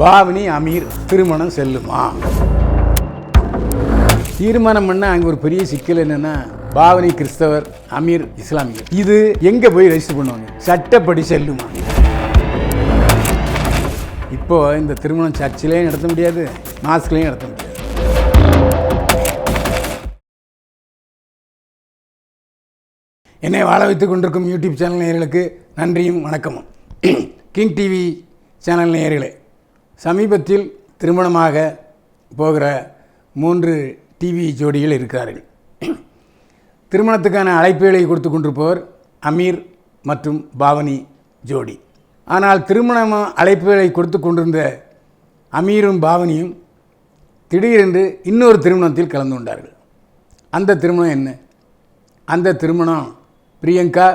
பாவனி அமீர் திருமணம் செல்லுமா? தீர்மானம் பண்ண அங்கே ஒரு பெரிய சிக்கல் என்னன்னா பாவனி கிறிஸ்தவர் அமீர் இஸ்லாமியர். இது எங்கே போய் ரெஜிஸ்டர் பண்ணுவாங்க? சட்டப்படி செல்லுமா? இப்போ இந்த திருமணம் சர்ச்சிலையும் நடத்த முடியாது மாஸ்க்லையும் நடத்த முடியாது. என்னை வாழ வைத்துக் கொண்டிருக்கும் யூடியூப் சேனல் நேயர்களுக்கு நன்றியும் வணக்கமும். கிங் டிவி சேனல் நேயர்களே சமீபத்தில் திருமணமாக போகிற மூன்று டிவி ஜோடிகள் இருக்கிறார்கள். திருமணத்துக்கான அழைப்புகளை கொடுத்து கொண்டிருப்பவர் அமீர் மற்றும் பாவனி ஜோடி. ஆனால் திருமண அழைப்புகளை கொடுத்து கொண்டிருந்த அமீரும் பாவனியும் திடீரென்று இன்னொரு திருமணத்தில் கலந்து கொண்டார்கள். அந்த திருமணம் என்ன? அந்த திருமணம் பிரியங்கா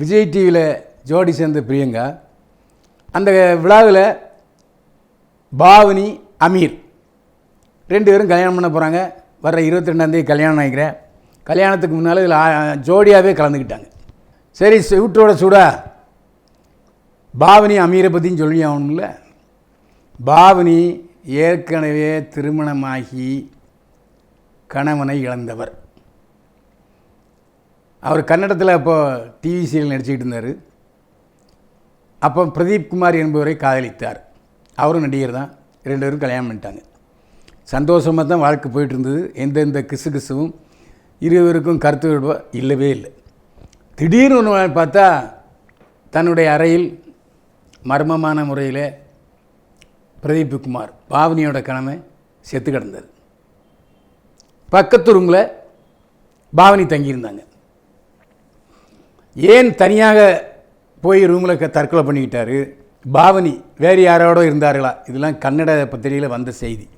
விஜய் டிவியில் ஜோடி சேர்ந்த பிரியங்கா. அந்த விழாவில் பாவனி அமீர். ரெண்டு பேரும் கல்யாணம் பண்ண போகிறாங்க வர்ற இருபத்தி ரெண்டாந்தேதி கல்யாணம் நினைக்கிறேன். கல்யாணத்துக்கு முன்னால் இதில் ஜோடியாகவே கலந்துக்கிட்டாங்க. சரி சூட்டோட சூடா. பாவனி அமீரை பற்றியும் சொல்லி ஆகணும்ல. பாவனி ஏற்கனவே திருமணமாகி கணவனை இழந்தவர். அவர் கன்னடத்தில் அப்போது டிவி சீரியல் நடிச்சுக்கிட்டு இருந்தார். அப்போ பிரதீப் குமார் என்பவரை காதலித்தார். அவரும் நடிகர் தான். ரெண்டு பேரும் கல்யாணம் பண்ணிட்டாங்க. சந்தோஷமாக தான் வாழ்க்கை போயிட்டு இருந்தது எந்தெந்த கிசு கிசுவும் இருவருக்கும் கருத்து இல்லவே இல்லை. திடீர்னு ஒன்று பார்த்தா தன்னுடைய அறையில் மர்மமான முறையில் பிரதீப் குமார் பாவனியோட கணவன் செத்து கிடந்தது. பக்கத்து ரூமில் பாவனி தங்கியிருந்தாங்க. ஏன் தனியாக போய் ரூமில் தற்கொலை பண்ணிக்கிட்டாரு? பாவனி வேறு யாரோட இருந்தார்களா? இதெல்லாம் கன்னட பத்திரிகையில் வந்த செய்தி.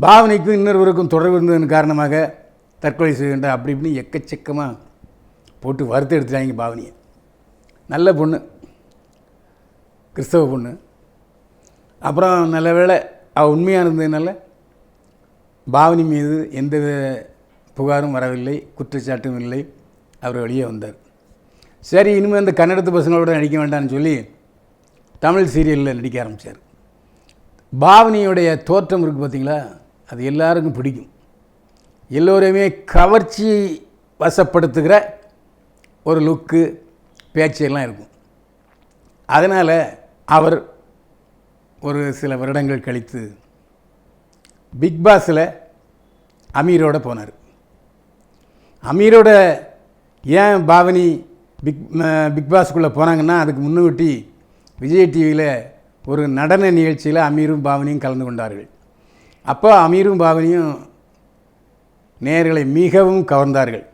பாவனைக்கும் இன்னொருவருக்கும் தொடர்பு இருந்ததன் காரணமாக தற்கொலை செய்கின்ற அப்படி இப்படின்னு எக்கச்சக்கமாக போட்டு வறுத்து எடுத்துட்டாங்க பாவனியை. நல்ல பொண்ணு. கிறிஸ்தவ பொண்ணு. அப்புறம் நல்ல வேளை அவள் உண்மையாக இருந்ததுனால பாவனி மீது எந்த புகாரும் வரவில்லை குற்றச்சாட்டும் இல்லை. அவர் வெளியே வந்தார். சரி இனிமேல் இந்த கன்னடத்து பசங்களோட நடிக்க வேண்டாம்னு சொல்லி தமிழ் சீரியலில் நடிக்க ஆரம்பித்தார் பாவனியுடைய தோற்றம் இருக்குது பார்த்தீங்களா அது எல்லாருக்கும் பிடிக்கும். எல்லோரையுமே கவர்ச்சி வசப்படுத்துகிற ஒரு லுக்கு பேச்செல்லாம் இருக்கும். அதனால் அவர் ஒரு சில வருடங்கள் கழித்து பிக் பாஸில் அமீரோட போனார். அமீரோட ஏன் பாவனி பிக் பிக்பாஸ்க்குள்ளே பிக் பாஸ்க்குள்ளே போனாங்கன்னா அதுக்கு முன்னுக்கூட்டி விஜய் டிவியில் ஒரு நடன நிகழ்ச்சியில் அமீரும் பாவனியும் கலந்து கொண்டார்கள். அப்போ அமீரும் பாவனியும் நேர்களை மிகவும் கவர்ந்தார்கள்.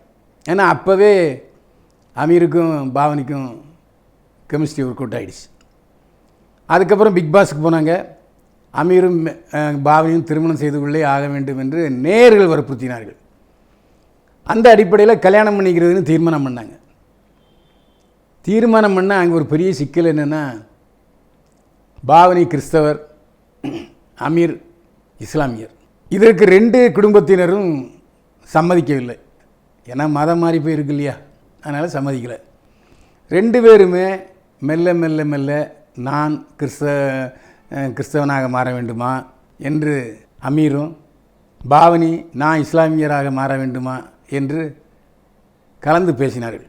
ஏன்னா அப்போவே அமீருக்கும் பாவனிக்கும் கெமிஸ்ட்ரி ஒர்க் அவுட் ஆகிடுச்சு அதுக்கப்புறம் பிக் பாஸுக்கு போனாங்க. அமீரும் பாவனியும் திருமணம் செய்து கொள்ளே ஆக வேண்டும் என்று நேர்கள் வற்புறுத்தினார்கள். அந்த அடிப்படையில் கல்யாணம் பண்ணிக்கிறதுன்னு தீர்மானம் பண்ணாங்க. தீர்மானம் பண்ண அங்கே ஒரு பெரிய சிக்கல் என்னென்னா பாவனி கிறிஸ்தவர் அமீர் இஸ்லாமியர். இதற்கு ரெண்டு குடும்பத்தினரும் சம்மதிக்கவில்லை. ஏன்னா மதம் மாறி போயிருக்கு இல்லையா? அதனால் சம்மதிக்கலை. ரெண்டு பேருமே மெல்ல மெல்ல மெல்ல நான் கிறிஸ்த கிறிஸ்தவனாக மாற வேண்டுமா என்று அமீரும் பாவனி நான் இஸ்லாமியராக மாற வேண்டுமா என்று கலந்து பேசினார்கள்.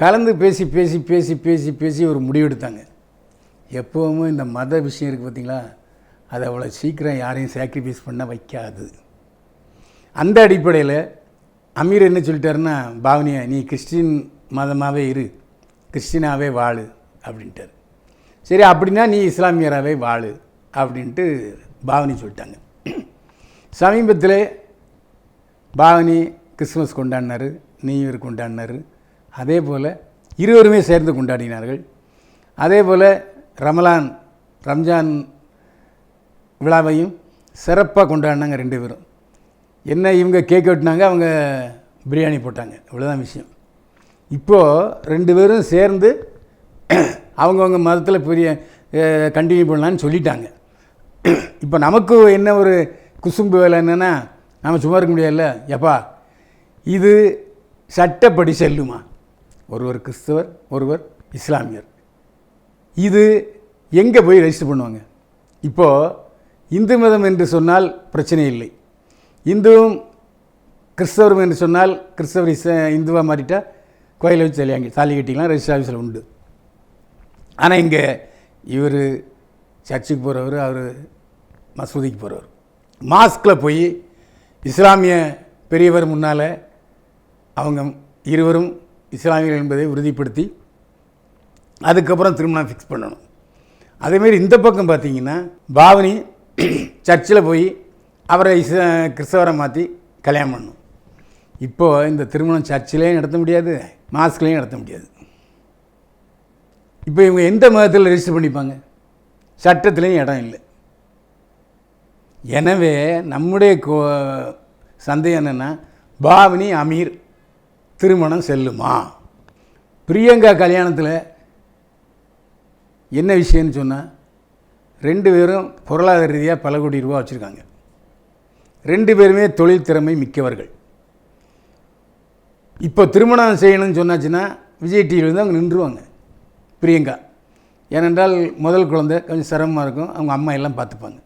கலந்து பேசி பேசி பேசி பேசி பேசி ஒரு முடிவெடுத்தாங்க. எப்போவுமே இந்த மத விஷயம் இருக்குது பார்த்தீங்களா அது அவ்வளோ சீக்கிரம் யாரையும் சாக்ரிஃபைஸ் பண்ண வைக்காது. அந்த அடிப்படையில் அமீர் என்ன சொல்லிட்டாருன்னா பாவனியா நீ கிறிஸ்டின் மதமாகவே இரு. கிறிஸ்டினாகவே வாழு அப்படின்ட்டார். சரி அப்படின்னா நீ இஸ்லாமியராகவே வாழு அப்படின்ட்டு பாவனி சொல்லிட்டாங்க. சமீபத்தில் பாவனி கிறிஸ்மஸ் கொண்டாடினார் நியூ இயர் கொண்டாடினார். அதே போல் இருவருமே சேர்ந்து கொண்டாடினார்கள். அதே போல் ரமலான் ரம்ஜான் விழாவையும் சிறப்பாக கொண்டாடினாங்க ரெண்டு பேரும். என்ன இவங்க கேக் வெட்டினாங்க அவங்க பிரியாணி போட்டாங்க. இவ்வளோதான் விஷயம். இப்போது ரெண்டு பேரும் சேர்ந்து அவங்கவுங்க மதத்தில் பெரிய கண்டினியூ பண்ணலான்னு சொல்லிட்டாங்க. இப்போ நமக்கு என்ன ஒரு குசும்பு வேலை என்னென்னா நம்ம சும்மா இருக்க முடியாதுல்ல? எப்பா இது சட்டப்படி செல்லுமா? ஒருவர் கிறிஸ்தவர் ஒருவர் இஸ்லாமியர். இது எங்கே போய் ரெஜிஸ்டர் பண்ணுவாங்க? இப்போது இந்து மதம் என்று சொன்னால் பிரச்சனை இல்லை. இந்துவும் கிறிஸ்தவரும் என்று சொன்னால் கிறிஸ்தவர் இஸ் இந்துவாக மாறிட்டால் கோயிலை வச்சு தலையாங்க தாலி கட்டிக்கலாம் ரெஜிஸ்டர் ஆஃபீஸில் உண்டு. ஆனால் இங்கே இவர் சர்ச்சுக்கு போகிறவர் அவர் மசூதிக்கு போகிறவர் மாஸ்கில் போய் இஸ்லாமிய பெரியவர் முன்னால் அவங்க இருவரும் இஸ்லாமியர்கள் என்பதை உறுதிப்படுத்தி அதுக்கப்புறம் திருமணம் ஃபிக்ஸ் பண்ணணும். அதேமாரி இந்த பக்கம் பார்த்தீங்கன்னா பாவனி சர்ச்சில் போய் அவரை இஸ் கிறிஸ்தவரை மாற்றி கல்யாணம் பண்ணணும். இப்போது இந்த திருமணம் சர்ச்சிலையும் நடத்த முடியாது மாஸ்க்லேயும் நடத்த முடியாது. இப்போ இவங்க எந்த மதத்தில் ரெஜிஸ்டர் பண்ணிப்பாங்க? சட்டத்துலேயும் இடம் இல்லை. எனவே நம்முடைய கோ சந்தேகம் என்னென்னா பாவனி அமீர் திருமணம் செல்லுமா? பிரியங்கா கல்யாணத்தில் என்ன விஷயம்னு சொன்னால் ரெண்டு பேரும் பொருளாதார ரீதியாக பல கோடி ரூபா வச்சுருக்காங்க. ரெண்டு பேருமே தொழில் திறமை மிக்கவர்கள். இப்போ திருமணம் செய்யணும்னு சொன்னாச்சுன்னா விஜய் டிவியிலேருந்து அவங்க நின்றுவாங்க பிரியங்கா. ஏனென்றால் முதல் குழந்தை கொஞ்சம் சிரமமாக இருக்கும் அவங்க அம்மா எல்லாம் பார்த்துப்பாங்க.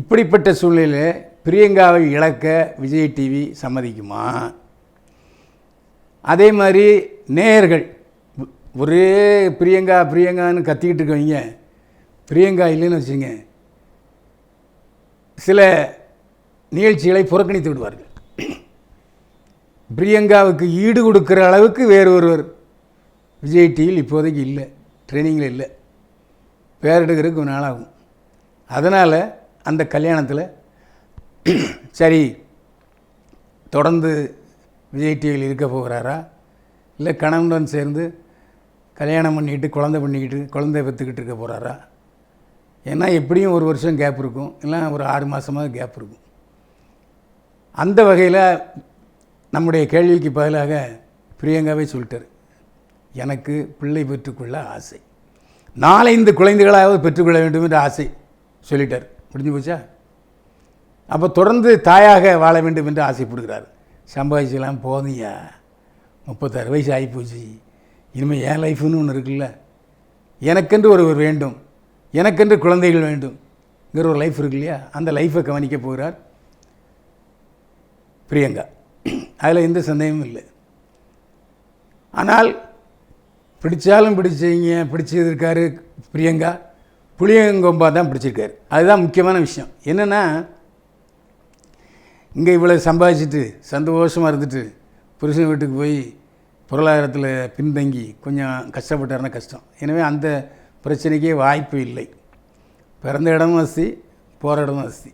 இப்படிப்பட்ட சூழ்நிலையில் பிரியங்காவை இழக்க விஜய் டிவி சம்மதிக்குமா? அதே மாதிரி நேயர்கள் ஒரே பிரியங்கா பிரியங்கான்னு கத்திக்கிட்டு இருக்கவங்க பிரியங்கா இல்லைன்னு வச்சுங்க சில நிகழ்ச்சிகளை புறக்கணித்து விடுவார்கள். பிரியங்காவுக்கு ஈடு கொடுக்குற அளவுக்கு வேறு ஒருவர் விஜய் டிவியில் இப்போதைக்கு இல்லை ட்ரைனிங்கில் இல்லை. பேர் எடுக்கிறதுக்கு ஒரு நாளாகும். அதனால் அந்த கல்யாணத்தில் சரி தொடர்ந்து விஜய் டிவியில் இருக்க போகிறாரா? இல்லை கணவனுடன் சேர்ந்து கல்யாணம் பண்ணிக்கிட்டு குழந்தை பண்ணிக்கிட்டு குழந்தை பெற்றுக்கிட்டு இருக்க போகிறாரா? ஏன்னா எப்படியும் ஒரு வருஷம் கேப் இருக்கும். இல்லை ஒரு ஆறு மாதமாக கேப் இருக்கும். அந்த வகையில் நம்முடைய கேள்விக்கு பதிலாக பிரியங்காவே சொல்லிட்டார். எனக்கு பிள்ளை பெற்றுக்கொள்ள ஆசை. நாலந்து குழந்தைகளாவது பெற்றுக்கொள்ள வேண்டும் என்ற ஆசை சொல்லிட்டார். முடிஞ்சு போச்சா? அப்போ தொடர்ந்து தாயாக வாழ வேண்டும் என்று ஆசைப்படுகிறார். சம்பாதிச்செல்லாம் போதியா முப்பத்தாறு வயசு ஆகிப்போச்சு இனிமேல் என் லைஃப்னு ஒன்று இருக்குல்ல. எனக்கென்று ஒருவர் வேண்டும். எனக்கென்று குழந்தைகள் வேண்டும்ங்கிற ஒரு லைஃப் இருக்கு இல்லையா? அந்த லைஃப்பை கவனிக்க போகிறார் பிரியங்கா. அதில் எந்த சந்தேகமும் இல்லை. ஆனால் பிடிச்சாலும் பிடிச்சீங்க பிடிச்சிருக்காரு பிரியங்கா. புளியங்கொம்பா தான் பிடிச்சிருக்காரு. அதுதான் முக்கியமான விஷயம். என்னென்னா இங்கே இவ்வளோ சம்பாதிச்சுட்டு சந்தோஷமாக இருந்துட்டு புருஷன் வீட்டுக்கு போய் பொருளாதாரத்தில் பின்தங்கி கொஞ்சம் கஷ்டப்பட்டாருன்னா கஷ்டம். எனவே அந்த பிரச்சனைக்கே வாய்ப்பு இல்லை. பிறந்த இடமும் வசதி போகிற இடமும் வசதி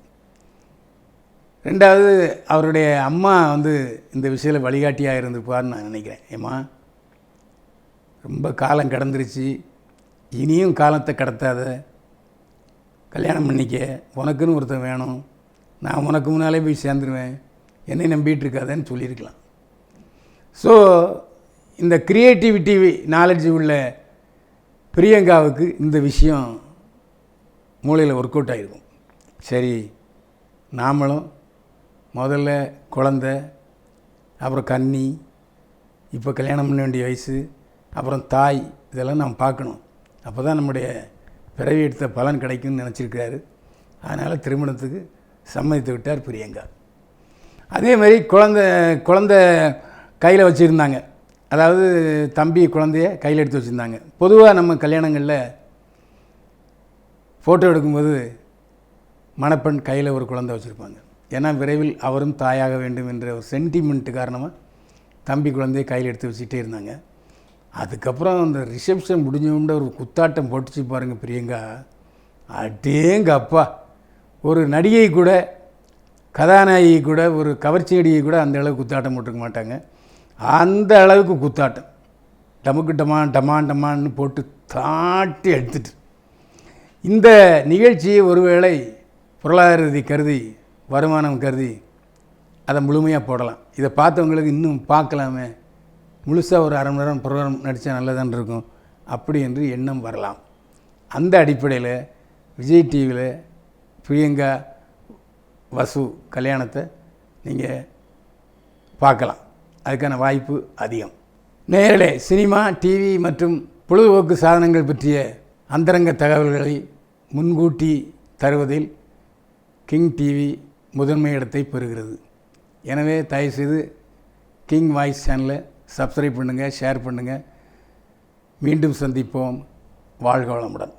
ரெண்டாவது அவருடைய அம்மா வந்து இந்த விஷயத்தில் வழிகாட்டியாக இருந்திருப்பார்னு நான் நினைக்கிறேன். ஏம்மா? ரொம்ப காலம் கடந்துருச்சு. இனியும் காலத்தை கடத்தாத கல்யாணம் பண்ணிக்க உனக்குன்னு ஒருத்தன் வேணும். நான் உனக்கு முன்னாலே போய் சேர்ந்துருவேன். என்னை நம்பிட்டு இருக்காதேன்னு சொல்லியிருக்கலாம். ஸோ இந்த க்ரியேட்டிவிட்டி நாலெட்ஜ் உள்ள பிரியங்காவுக்கு இந்த விஷயம் மூளையில் ஒர்க் அவுட் ஆகிருக்கும் சரி நாமளும் முதல்ல குழந்த அப்புறம் கன்னி இப்போ கல்யாணம் பண்ண வேண்டிய வயசு அப்புறம் தாய் இதெல்லாம் நாம் பார்க்கணும். அப்போ தான் நம்முடைய பிறவி எடுத்த பலன் கிடைக்கும்னு நினச்சிருக்கிறாரு. அதனால் திருமணத்துக்கு சம்மதித்து விட்டார் பிரியங்கா. அதே மாதிரி குழந்த குழந்த கையில் வச்சுருந்தாங்க. அதாவது தம்பி குழந்தைய கையில் எடுத்து வச்சுருந்தாங்க. பொதுவாக நம்ம கல்யாணங்களில் ஃபோட்டோ எடுக்கும்போது மணப்பெண் கையில் ஒரு குழந்தை வச்சுருப்பாங்க. ஏன்னா விரைவில் அவரும் தாயாக வேண்டும் என்ற ஒரு சென்டிமெண்ட் காரணமாக தம்பி குழந்தைய கையில் எடுத்து வச்சுக்கிட்டே இருந்தாங்க. அதுக்கப்புறம் அந்த ரிசப்ஷன் முடிஞ்சவங்க ஒரு குத்தாட்டம் போட்டுச்சு பாருங்கள் பிரியங்கா. அடேங்க அப்பா ஒரு நடிகை கூட கதாநாயகி கூட ஒரு கவர்ச்சி நடிகை கூட அந்த அளவுக்கு குத்தாட்டம் போட்டுக்க மாட்டாங்க. அந்த அளவுக்கு குத்தாட்டம். டமுக்கு டமான் டமான் டமான்னு போட்டு தாட்டி எடுத்துட்டு. இந்த நிகழ்ச்சியை ஒருவேளை பொருளாதார ரீதி கருதி வருமானம் கருதி அதை முழுமையாக போடலாம். இதை பார்த்தவங்களுக்கு இன்னும் பார்க்கலாமே. முழுசாக ஒரு அரை மணி நேரம் ப்ரோக்ராம் நடித்தா நல்லதான் இருக்கும். அப்படி என்று எண்ணம் வரலாம். அந்த அடிப்படையில் விஜய் டிவியில் பிரியங்கா வசு கல்யாணத்தை நீங்கள் பார்க்கலாம். அதுக்கான வாய்ப்பு அதிகம். நேரலே சினிமா டிவி மற்றும் பொழுதுபோக்கு சாதனங்கள் பற்றிய அந்தரங்க தகவல்களை முன்கூட்டி தருவதில் கிங் டிவி முதன்மை இடத்தை பெறுகிறது. எனவே தயவுசெய்து கிங் வாய்ஸ் சேனலை சப்ஸ்கிரைப் பண்ணுங்கள் ஷேர் பண்ணுங்கள் மீண்டும் சந்திப்போம். வாழ்க வளமுடன்.